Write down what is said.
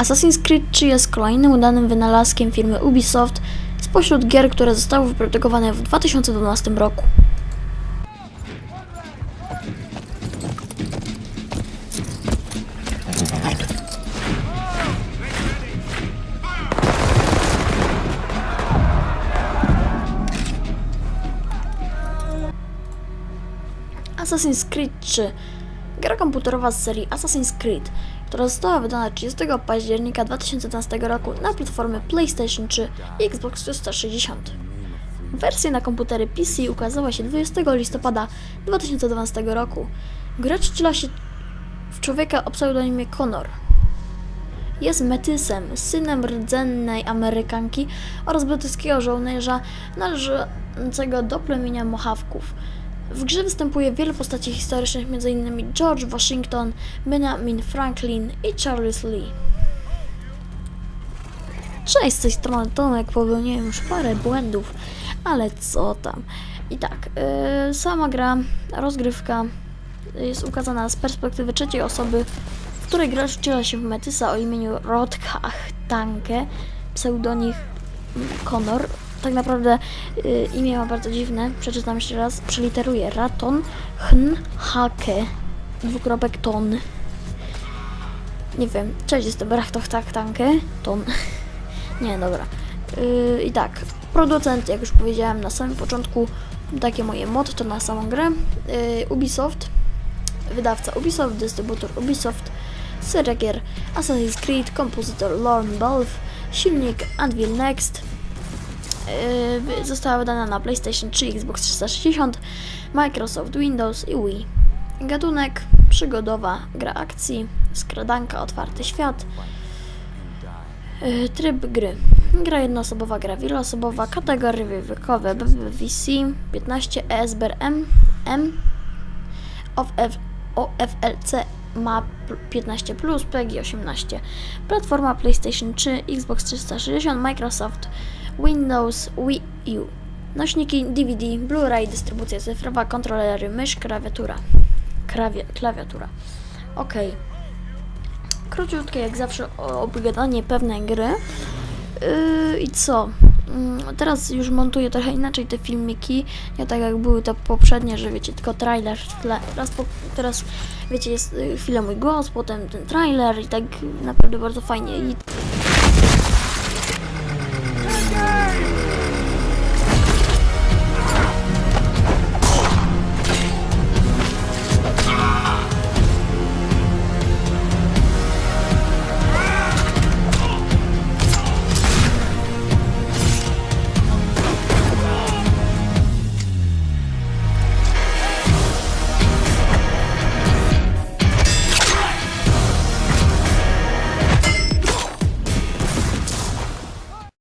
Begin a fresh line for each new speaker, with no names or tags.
Assassin's Creed 3 jest kolejnym udanym wynalazkiem firmy Ubisoft spośród gier, które zostały wyprodukowane w 2012 roku. Assassin's Creed 3 Gra komputerowa z serii Assassin's Creed, która została wydana 30 października 2012 roku na platformy PlayStation 3 i Xbox 360. Wersja na komputery PC ukazała się 20 listopada 2012 roku. Gracz wciela się w człowieka o pseudonimie Connor. Jest metysem, synem rdzennej Amerykanki oraz brytyjskiego żołnierza należącego do plemienia Mohawków. W grze występuje wiele postaci historycznych, m.in. George Washington, Benjamin Franklin i Charles Lee. Cześć, z tej strony Tomek, popełniłem już parę błędów, ale co tam. I tak, yy, sama gra, rozgrywka jest ukazana z perspektywy trzeciej osoby, w której gracz wciela się w metysa o imieniu Rodkach Tanke, pseudonim Connor. Tak naprawdę y, imię ma bardzo dziwne, przeczytam jeszcze raz, przeliteruję Raton Hn Hake dwukropek ton. Nie wiem, cześć, jestem Rachtoch Tak Tanke, ton. Nie, dobra. Yy, I tak, producent, jak już powiedziałem na samym początku, takie moje motto na samą grę. Yy, Ubisoft, wydawca Ubisoft, dystrybutor Ubisoft, seria gier Assassin's Creed, kompozytor Lorne Balfe, silnik Anvil Next, została wydana na PlayStation 3, Xbox 360, Microsoft Windows i Wii. Gatunek przygodowa, gra akcji, skradanka, otwarty świat, yy, tryb gry. Gra jednoosobowa, gra wieloosobowa, kategorie wiekowe BBVC 15 ESBR M, M OFLC ma pl- 15 PEGI 18 Platforma PlayStation 3, Xbox 360, Microsoft Windows, Wii U. Nośniki DVD, Blu-ray, dystrybucja cyfrowa, kontrolery, mysz, klawiatura. Krawie, klawiatura. Ok. Króciutkie jak zawsze obgadanie pewnej gry. Yy, I co? Mm, Teraz już montuję trochę inaczej te filmiki, nie tak jak były te poprzednie, że wiecie, tylko trailer. Teraz, teraz wiecie, jest y, chwilę mój głos, potem ten trailer i tak naprawdę bardzo fajnie. I